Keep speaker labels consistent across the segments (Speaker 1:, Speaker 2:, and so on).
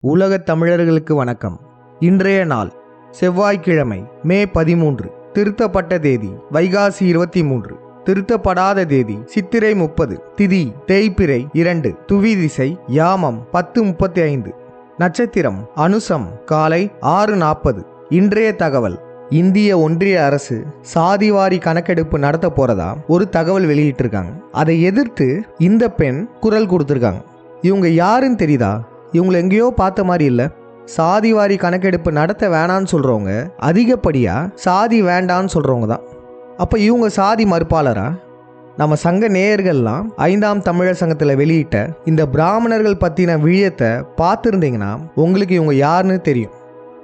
Speaker 1: உலகத் தமிழர்களுக்கு வணக்கம். இன்றைய நாள் செவ்வாய்க்கிழமை மே பதிமூன்று திருத்தப்பட்ட தேதி வைகாசி இருபத்தி மூன்று திருத்தப்படாத தேதி சித்திரை முப்பது திதி தேய்பிறை இரண்டு துவி திசை யாமம் பத்து முப்பத்தி ஐந்து நட்சத்திரம் அனுசம் காலை ஆறு நாற்பது இன்றைய தகவல் இந்திய ஒன்றிய அரசு சாதிவாரி கணக்கெடுப்பு நடத்த போறதா? ஒரு தகவல் வெளியிட்டிருக்காங்க. அதை எதிர்த்து இந்த பெண் குரல் கொடுத்துருக்காங்க. இவங்க யாருன்னு தெரியுதா? இவங்களை எங்கேயோ பார்த்த மாதிரி இல்லை. சாதிவாரி கணக்கெடுப்பு நடத்த வேணான்னு சொல்கிறவங்க அதிகப்படியாக சாதி வேண்டான்னு சொல்கிறவங்க தான். அப்போ இவங்க சாதி மறுப்பாளரா? நம்ம சங்க நேயர்கள்லாம் ஐந்தாம் தமிழர் சங்கத்தில் வெளியிட்ட இந்த பிராமணர்கள் பற்றின விழியத்தை பார்த்துருந்தீங்கன்னா உங்களுக்கு இவங்க யாருன்னு தெரியும்.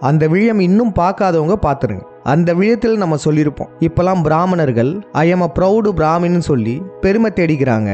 Speaker 1: அந்த விழியம் இன்னும் பார்க்காதவங்க பார்த்துருங்க. அந்த விழியத்தில் நம்ம சொல்லியிருப்போம் இப்போலாம் பிராமணர்கள் ஐ எம் அ ப்ரௌடு பிராமின்னு சொல்லி பெருமை தேடிக்கிறாங்க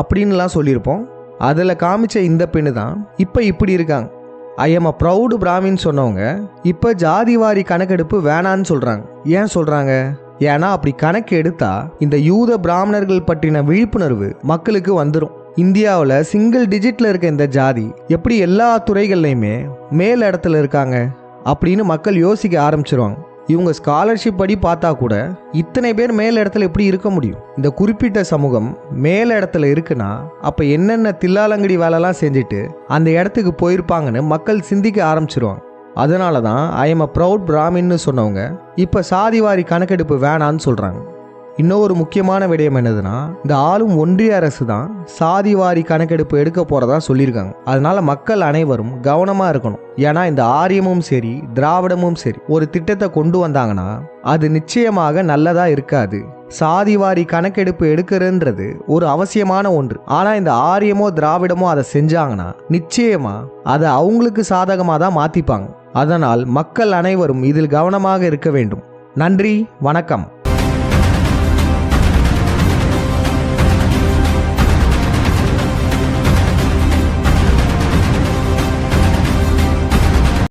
Speaker 1: அப்படின்லாம் சொல்லியிருப்போம். அதில் காமிச்ச இந்த பெண்ணு தான் இப்போ இப்படி இருக்காங்க. ஐ எம் அ ப்ரௌடு பிராமின்னு சொன்னவங்க இப்போ ஜாதிவாரி கணக்கெடுப்பு வேணான்னு சொல்கிறாங்க ஏன் சொல்கிறாங்க ஏன்னா அப்படி கணக்கு எடுத்தா இந்த யூத பிராமணர்கள் பற்றின விழிப்புணர்வு மக்களுக்கு வந்துடும் இந்தியாவில் சிங்கிள் டிஜிட்டில் இருக்க இந்த ஜாதி எப்படி எல்லா துறைகள்லையுமே மேல் இடத்துல இருக்காங்க அப்படின்னு மக்கள் யோசிக்க ஆரம்பிச்சிருவாங்க. இவங்க ஸ்காலர்ஷிப் படி பார்த்தா கூட இத்தனை பேர் மேல் இடத்துல எப்படி இருக்க முடியும்? இந்த குறிப்பிட்ட சமூகம் மேல் இடத்துல இருக்குன்னா அப்போ என்னென்ன தில்லாலங்கடி வேலைலாம் செஞ்சுட்டு அந்த இடத்துக்கு போயிருப்பாங்கன்னு மக்கள் சிந்திக்க ஆரம்பிச்சிருவாங்க. அதனால தான் ஐ எம் அ ப்ரௌட் பிராமின்னு சொன்னவங்க இப்போ சாதிவாரி கணக்கெடுப்பு வேணான்னு சொல்கிறாங்க இன்னும் ஒரு முக்கியமான விடயம் என்னதுன்னா இந்த ஆளும் ஒன்றிய அரசு தான் சாதிவாரி கணக்கெடுப்பு எடுக்க போறதா சொல்லியிருக்காங்க. அதனால மக்கள் அனைவரும் கவனமா இருக்கணும். ஏன்னா இந்த ஆரியமும் சரி திராவிடமும் சரி ஒரு திட்டத்தை கொண்டு வந்தாங்கன்னா அது நிச்சயமாக நல்லதா இருக்காது. சாதிவாரி கணக்கெடுப்பு எடுக்கிறன்றது ஒரு அவசியமான ஒன்று. ஆனா இந்த ஆரியமோ திராவிடமோ அதை செஞ்சாங்கன்னா நிச்சயமா அதை அவங்களுக்கு சாதகமாக தான் மாத்திப்பாங்க. அதனால் மக்கள் அனைவரும் இதில் கவனமாக இருக்க வேண்டும். நன்றி வணக்கம்.